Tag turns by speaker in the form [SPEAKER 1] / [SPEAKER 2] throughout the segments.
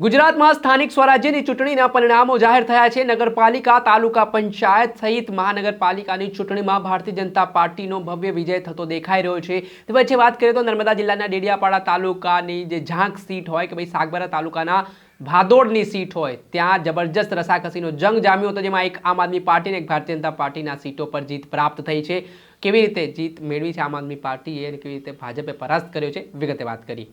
[SPEAKER 1] ગુજરાતમાં સ્થાનિક સ્વરાજ્યની ચૂંટણીના પરિણામો જાહેર થયા છે. નગરપાલિકા, તાલુકા પંચાયત સહિત મહાનગરપાલિકાની ચૂંટણીમાં ભારતીય જનતા પાર્ટીનો ભવ્ય વિજય થતો દેખાઈ રહ્યો છે. તે વચ્ચે વાત કરીએ તો નર્મદા જિલ્લાના ડેડિયાપાડા તાલુકાની જે ઝાંક સીટ હોય કે ભાઈ સાગબારા તાલુકાના ભાદોડની સીટ હોય, ત્યાં જબરજસ્ત રસાકસીનો જંગ જામ્યો હતો, જેમાં એક આમ આદમી પાર્ટી અને એક ભારતીય જનતા પાર્ટીના સીટો પર જીત પ્રાપ્ત થઈ છે. કેવી રીતે જીત મેળવી છે આમ આદમી પાર્ટીએ અને કેવી રીતે ભાજપે પરાસ્ત કર્યો છે? વિગતે વાત કરી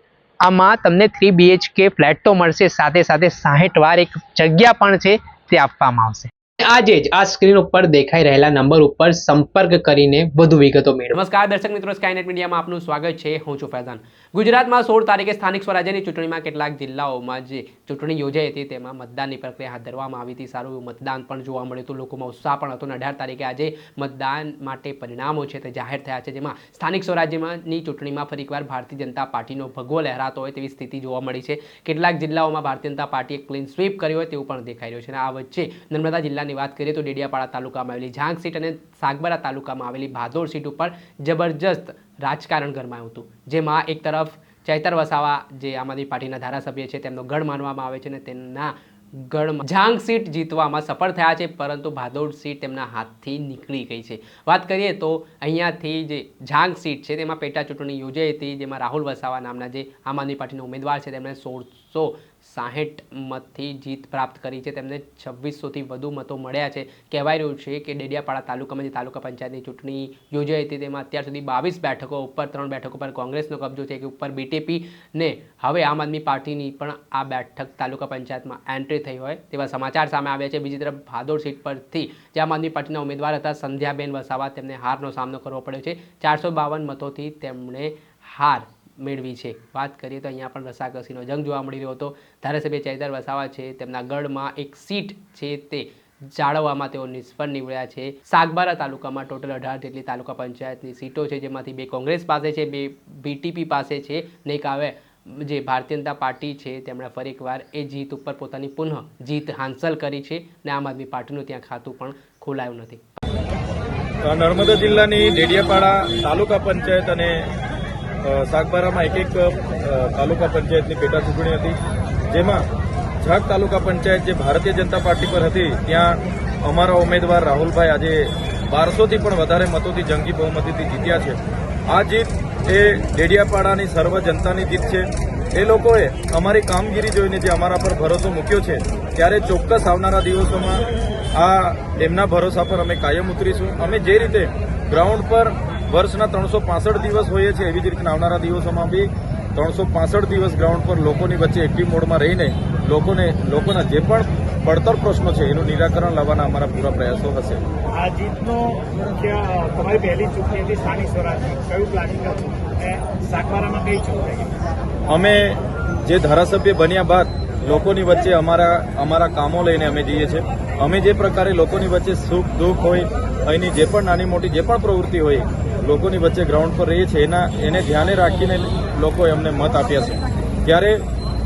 [SPEAKER 2] આમાં તમને થ્રી બીએચકે ફ્લેટ તો મળશે. સાથે સાથે સાહીઠ વાર એક જગ્યા પણ છે, તે આપવામાં આવશે. આજે જ આ સ્ક્રીન ઉપર દેખાઈ રહેલા નંબર ઉપર સંપર્ક કરીને વધુ વિગતો મેળવો.
[SPEAKER 1] નમસ્કાર, દર્શક મિત્રો સ્કાયનેટ મીડિયામાં આપનું સ્વાગત છે. હું છું ફૈઝાન. ગુજરાતમાં સોળ તારીખે સ્થાનિક સ્વરાજ્યની ચૂંટણીમાં કેટલાક જિલ્લાઓમાં જે ચૂંટણી યોજાઈ હતી, તેમાં મતદાનની પ્રક્રિયા હાથ ધરવામાં આવી હતી. સારું મતદાન પણ જોવા મળ્યું હતું. લોકોમાં ઉત્સાહ પણ હતો અઢાર તારીખે આજે મતદાન માટે પરિણામો છે તે જાહેર થયા છે, જેમાં સ્થાનિક સ્વરાજ્યમાંની ચૂંટણીમાં ફરીકવાર ભારતીય જનતા પાર્ટીનો ભગવો લહેરાતો હોય તેવી સ્થિતિ જોવા મળી છે. કેટલાક જિલ્લાઓમાં ભારતીય જનતા પાર્ટીએ ક્લીન સ્વીપ કર્યો હોય તેવું પણ દેખાઈ રહ્યું છે અને આ વચ્ચે નર્મદા જિલ્લાની વાત કરીએ તો ડેડિયાપાડા તાલુકામાં આવેલી ઝાંગ સીટ અને સાગબારા તાલુકામાં આવેલી ભાદોર સીટ ઉપર જબરજસ્ત રાજકારણ ગરમાયું હતું. જેમાં એક તરફ ચૈતર વસાવા, જે આમ આદમી પાર્ટીના ધારાસભ્ય છે, તેમનો ગઢ માનવામાં આવે છે અને તેમના ગઢમાં ઝાંગ સીટ જીતવામાં સફળ થયા છે, પરંતુ ભાદોડ સીટ તેમના હાથથી નીકળી ગઈ છે. વાત કરીએ તો અહીંયાથી જે ઝાંગ સીટ છે, તેમાં પેટા ચૂંટણી યોજાઈ હતી, જેમાં રાહુલ વસાવા નામના જે આમ આદમી પાર્ટીના ઉમેદવાર છે, તેમણે સોળસો સાહીઠ મતથી જીત પ્રાપ્ત કરી છે. તેમને છવ્વીસોથી વધુ મતો મળ્યા છે. કહેવાય રહ્યું છે કે ડેડિયાપાડા તાલુકામાં જે તાલુકા પંચાયતની ચૂંટણી યોજાઈ હતી, તેમાં અત્યાર સુધી બાવીસ બેઠકો ઉપર, ત્રણ બેઠકો પર કોંગ્રેસનો કબજો છે કે ઉપર બીટીપી ને હવે આમ આદમી પાર્ટીની પણ આ બેઠક તાલુકા પંચાયતમાં એન્ટ્રી થઈ હોય તેવા સમાચાર સામે આવ્યા છે. બીજી તરફ ભાદોડ સીટ પરથી જે આમ આદમી પાર્ટીના ઉમેદવાર હતા, સંધ્યાબેન વસાવા, તેમને હારનો સામનો કરવો પડ્યો છે. ચારસો બાવન મતોથી તેમણે હાર મેળવી છે. વાત કરીએ તો અહીંયા પણ રસાકસીનો જંગ જોવા મળી રહ્યો હતો. ધારાસભ્ય ચૈતર વસાવા છે. તેમના ગઢમાં એક સીટ છે તે જાળવવામાં તેઓ નિષ્ફળ નીવડ્યા છે. સાગબારા તાલુકામાં ટોટલ અઢાર જેટલી તાલુકા પંચાયતની સીટો છે, જેમાંથી બે કોંગ્રેસ પાસે છે, બે બીટીપી પાસે છે ને એક આવે જે ભારતીય જનતા પાર્ટી છે. તેમણે ફરી એકવાર એ જીત ઉપર પોતાની પુનઃ જીત હાંસલ કરી છે ને આમ આદમી પાર્ટીનું ત્યાં ખાતું પણ ખોલાયું નથી.
[SPEAKER 3] નર્મદા જિલ્લાની ડેડિયાપાડા તાલુકા પંચાયત અને સાગબારામાં એક એક તાલુકા પંચાયતની પેટા ચૂંટણી હતી, જેમાં ઝાક તાલુકા પંચાયત જે ભારતીય જનતા પાર્ટી પર હતી, ત્યાં અમારા ઉમેદવાર રાહુલભાઈ આજે બારસોથી પણ વધારે મતોથી જંગી બહુમતીથી જીત્યા છે. આ જીત એ ડેડિયાપાડાની સર્વ જનતાની જીત છે. એ લોકોએ અમારી કામગીરી જોઈને જે અમારા પર ભરોસો મૂક્યો છે, ત્યારે ચોક્કસ આવનારા દિવસોમાં આ એમના ભરોસા પર અમે કાયમ ઉતરીશું. અમે જે રીતે ગ્રાઉન્ડ પર વર્ષના ત્રણસો પાસઠ દિવસ હોઈએ છીએ એવી જ રીતના આવનારા દિવસોમાં બી ત્રણસો પાસઠ દિવસ ગ્રાઉન્ડ પર લોકોની વચ્ચે એક્ટિવ મોડમાં રહીને લોકોને લોકોના જે પણ પડતર પ્રશ્નો છે એનું નિરાકરણ લાવવાના અમારા પૂરા પ્રયાસો હશે.
[SPEAKER 4] આ જીતનો મુખ્ય તમારી પહેલી ચૂંટણી હતી સ્થાનિક સ્વરાજની કયું પ્લાનિંગ હતું? સાગબારામાં કઈ ચૂંટણી
[SPEAKER 3] અમે જે ધારાસભ્ય બન્યા બાદ લોકોની વચ્ચે અમારા અમારા કામો લઈને અમે જઈએ છીએ. અમે જે પ્રકારે લોકોની વચ્ચે સુખ દુઃખ હોય અહીંની જે પણ નાની મોટી જે પણ પ્રવૃત્તિ હોય લોકોની વચ્ચે ગ્રાઉન્ડ પર રહીએ છીએ, એના એને ધ્યાને રાખીને લોકોએ અમને મત આપ્યા છે. ત્યારે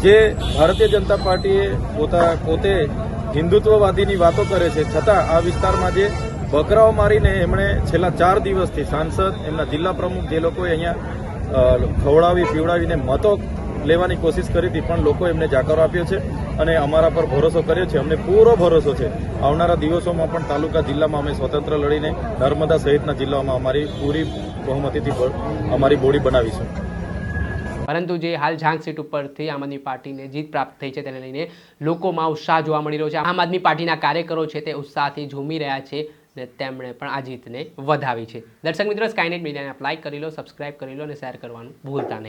[SPEAKER 3] જે ભારતીય જનતા પાર્ટીએ પોતા પોતે હિન્દુત્વવાદીની વાતો કરે છે, છતાં આ વિસ્તારમાં જે બકરાઓ મારીને એમણે છેલ્લા ચાર દિવસથી સાંસદ, એમના જિલ્લા પ્રમુખ જે લોકોએ અહીંયા ખવડાવી, પીવડાવીને મતો લેવાની કોશિશ કરી હતી, પણ લોકો એમને જાકારો આપ્યો છે અને અમારા પર ભરોસો કર્યો છે. અમને પૂરો ભરોસો છે. આવનારા દિવસોમાં પણ તાલુકા જિલ્લામાં અમે સ્વતંત્ર લડીને નર્મદા સહિતના જિલ્લાઓમાં અમારી પૂરી બહુમતીથી અમારી બોડી બનાવીશું.
[SPEAKER 1] પરંતુ જે હાલ ઝાંગ સીટ ઉપરથી આમ આદમી પાર્ટીને જીત પ્રાપ્ત થઈ છે, તેને લઈને લોકોમાં ઉત્સાહ જોવા મળી રહ્યો છે. આમ આદમી પાર્ટીના કાર્યકરો છે, તે ઉત્સાહથી ઝૂમી રહ્યા છે ને તેમણે પણ આ જીતને વધાવી છે. દર્શક મિત્રો સ્કાયનેટ મીડિયાને લાઇક કરી લો સબસ્ક્રાઇબ કરી લો અને શેર કરવાનું ભૂલતા નહીં.